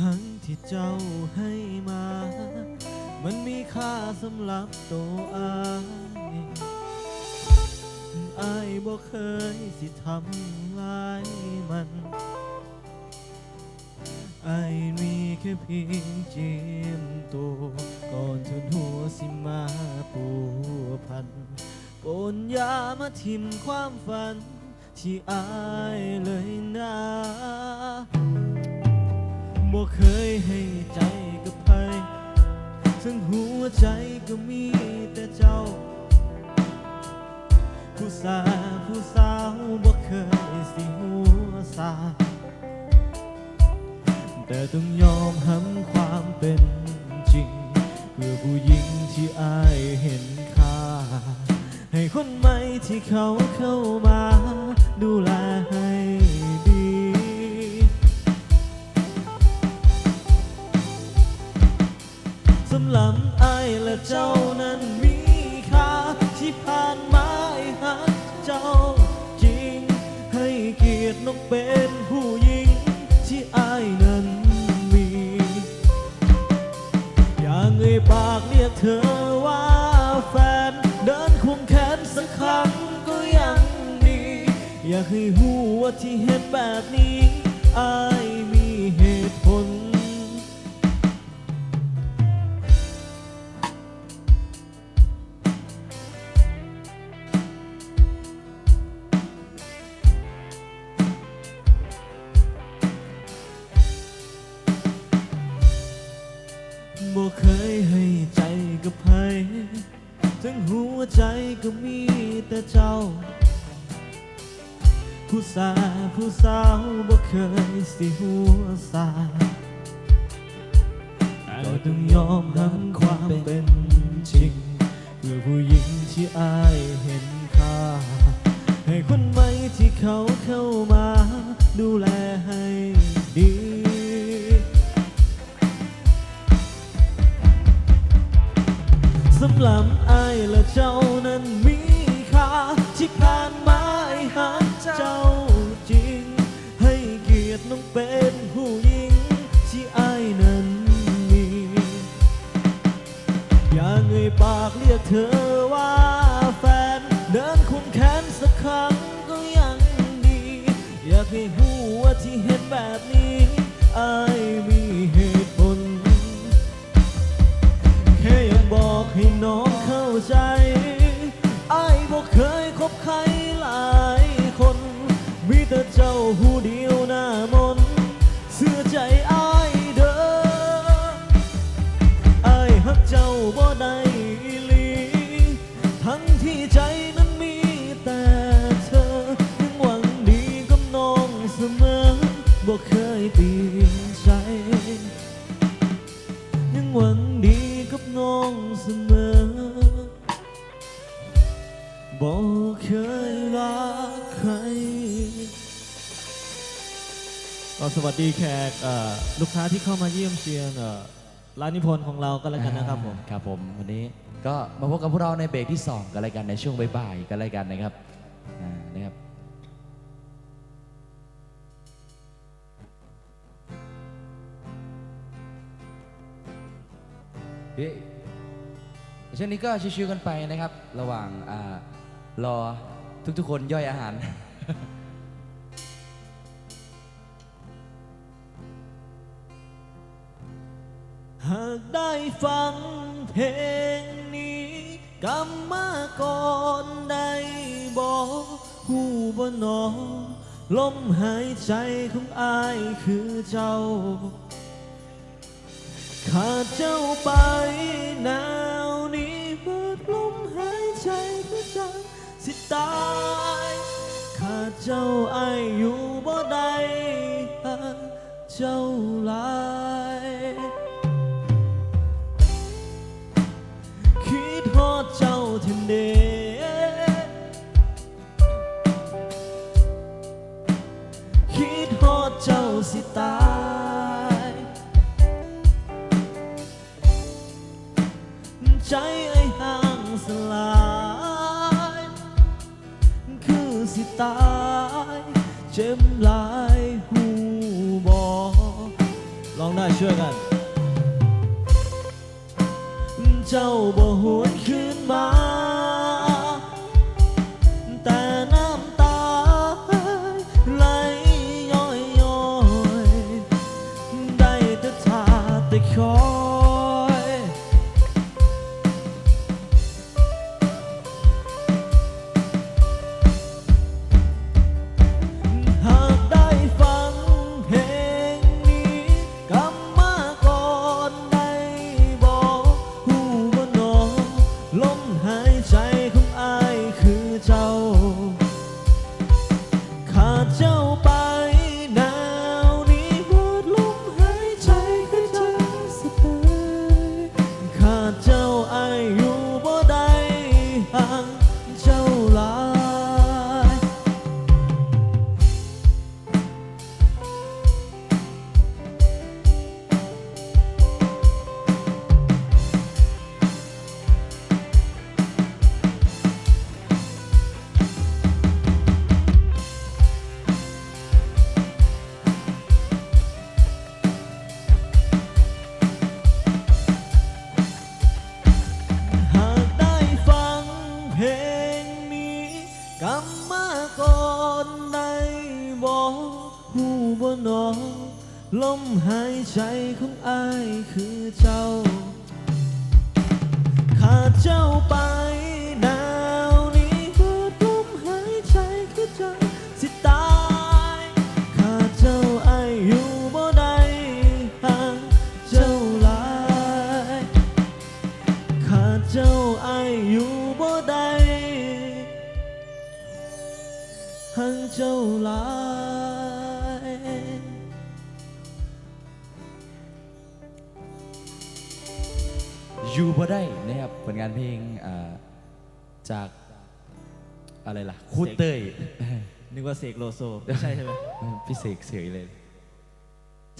หังที่เจ้าให้มา มันมีค่าสำหรับตัวอายอายบ่เคยสิทำลายมันไอายมีแค่เพียงเจียมตัวก่อนจนหัวสิมาปูพันปนยามาทิมความฝัน ที่อายเลยนะ บ่เคยให้ใจกับใครทั้งหัวใจก็มีแต่เจ้า ผู้สาผู้สาวบ่เคยสิหัวสา แต่ต้องยอมห้ำความเป็นจริง เพื่อผู้หญิงที่อายเห็นค่า ให้คนใหม่ที่เขาเข้ามาดูแล ให้หูว่าที่เห็นแบบนี้อายมีเหตุผล บ่เคยให้ใจกับใครทั้งหัวใจก็มีแต่เจ้า ผู้สาวผู้สาวบ่เคยสิหัวสาก็ต้องยอมรับความเป็นจริงเพื่อผู้หญิงที่อายเห็นค่า ให้คนใหม่ที่เขาเข้ามา ดูแลให้ดี ใจไอ้ายเด้อไอ้ายฮักเจ้าบ่ได้อีหลี ทั้งที่ใจนั้นมีแต่เธอ ยังหวังดีกับน้องเสมอบ่เคยเปลี่ยนใจ ยังหวังดีกับน้องเสมอบอกเคยรักใคร ก็สวัสดีแขกเอ่อลูกค้าที่เข้ามาเยี่ยมเชียนเอ่อร้านนิพนธ์ของเราก็แล้วกันนะครับผม ครับผมวันนี้ก็มาพบกับพวกเราในเบรกที่ 2กันรายการในช่วงบ่ายๆกันรายการนะครับอ่านะครับเฮ้ยช่วงนี้ก็ชิวๆกันไปนะครับ ระหว่างอารอทุกๆคนย่อยอาหาร ฟังเพลงนี้กำมาก่อนได้บอกหูบนนอลมหายใจของอายคือเจ้า ขาดเจ้าไปหนาวนี้เบิดลมหายใจก็จะสิตายขาดเจ้าอายอยู่บ่ได้เจ้าลาย ตายเจ็บหลายหูบอลองได้ช่วยกัน เจ้าบ่หวนคืนมา แต่น้ำตาไหลย้อยย้อยได้แต่ทาแต่คอ กำมาก่อนได้บอกหูบ่นอลมหายใจของอายคือเจ้า ขาดเจ้าไป ลงานเพลงอ่าจากอะไรล่ะคูเต้ยนึกว่าเสกโลโซไม่ใช่ใช่ไหมพี่เสกเสยเลย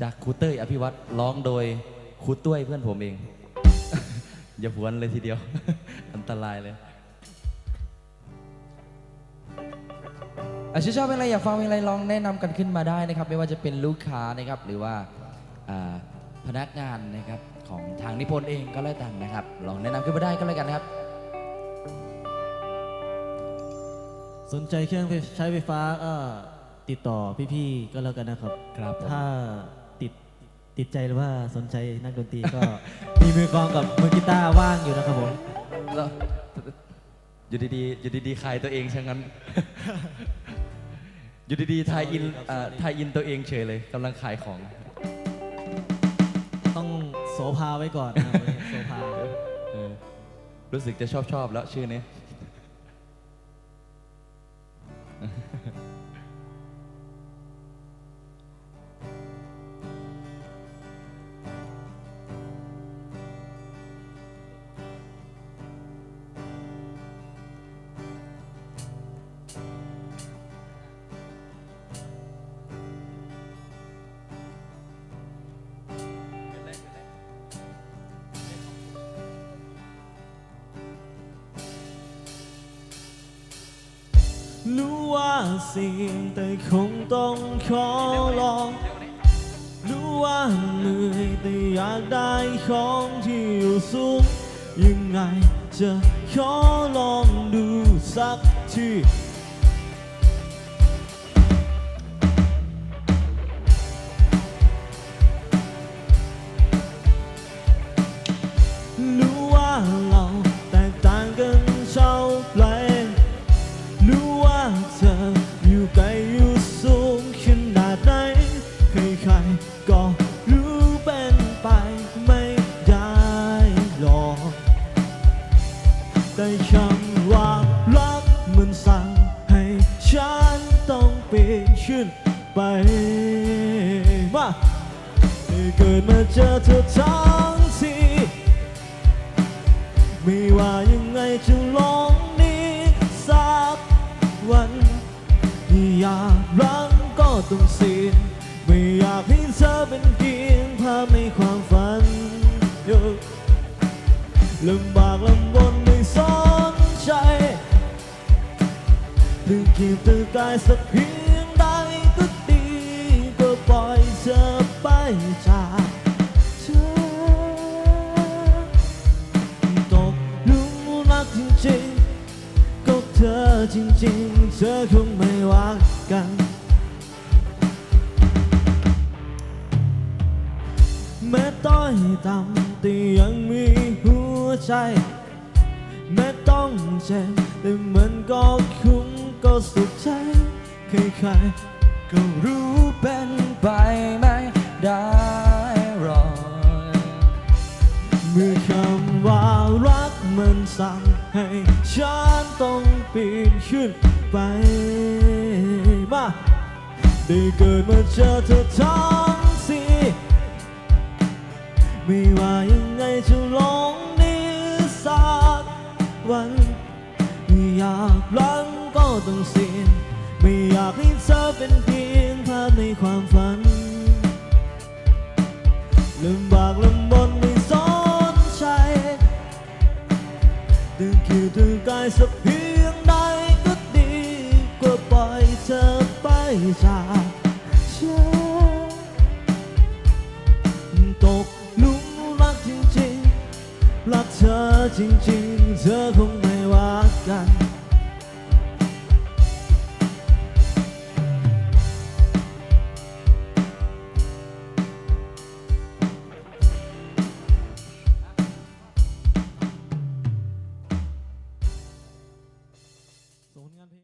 จากครูเต้ยอภิวัตรร้องโดยครูต้วยเพื่อนผมเอง อย่าพวนเลยทีเดียว อันตรายเลยอาชิชอบเพลงอะไรอยากฟังเพลงอะไรลองแนะนำกันขึ้นมาได้นะครับ ไม่ว่าจะเป็นลูกค้านะครับ หรือว่าอ่า พนักงานนะครับของทางนิพนธ์เองก็แล้วกันนะครับ ลองแนะนำขึ้นมาได้ก็แล้วกันนะครับ สนใจเครื่องใช้ไฟฟ้าก็ติดต่อพี่ๆก็แล้วกันนะครับ ครับผมถ้าติดติดใจหรือว่าสนใจนักดนตรีก็ มีมือกลองกับมือกีตาร์ว่างอยู่นะครับผมแล้วอยู่ดีๆอยู่ดีๆขายตัวเองช่างนั้น อยู่ดีๆทายอินอ่าทายอินตัวเองเฉยเลยกำลังขายของต้อง โสภาไว้ก่อนนะครับโสภาเออรู้สึกจะชอบชอบแล้วชื่อนี้ รู้ว่าเสี่ยงแต่คงต้องขอลอง รู้ว่าเหนื่อยแต่อยากได้ของที่อยู่สูงยังไงจะขอลองดูสักที ขึ้นไปมาเกิดมาเจอเธอทั้งทีไม่ว่ายังไงจะลองนี้สักวันอยากรักก็ต้องสี่ยงไม่อยากให้เธอเป็นเพียงภาพในความฝันยอะลำบากลำบนไม่สนใจถึงขีดตึงกายสักเพียง จริงๆ เธอคงไม่ว่ากัน แม้ต้อยต่ำแต่ยังมีหัวใจ แม้ต้องเจ็บแต่มันก็คุ้มก็สุขใจใครๆก็รู้เป็นไปไม่ได้หรอกเมื่อคำว่ารักมันสั่ง ให้ฉันต้องปีนขึ้นไป มาได้เกิดมาเจอเธอทั้งสีไม่ว่ายังไงจะลงนี้สักวันไม่อยากรังก็ต้องเสี่ยงไม่อยากให้เธอเป็นเพียงภาพในความฝันลำบากลำ ถึงคิวถึงกายสักเพียงใดก็ดีกว่าปล่อยเธอไปจากฉันตกหลุมรักจริงๆรักเธอจริงๆ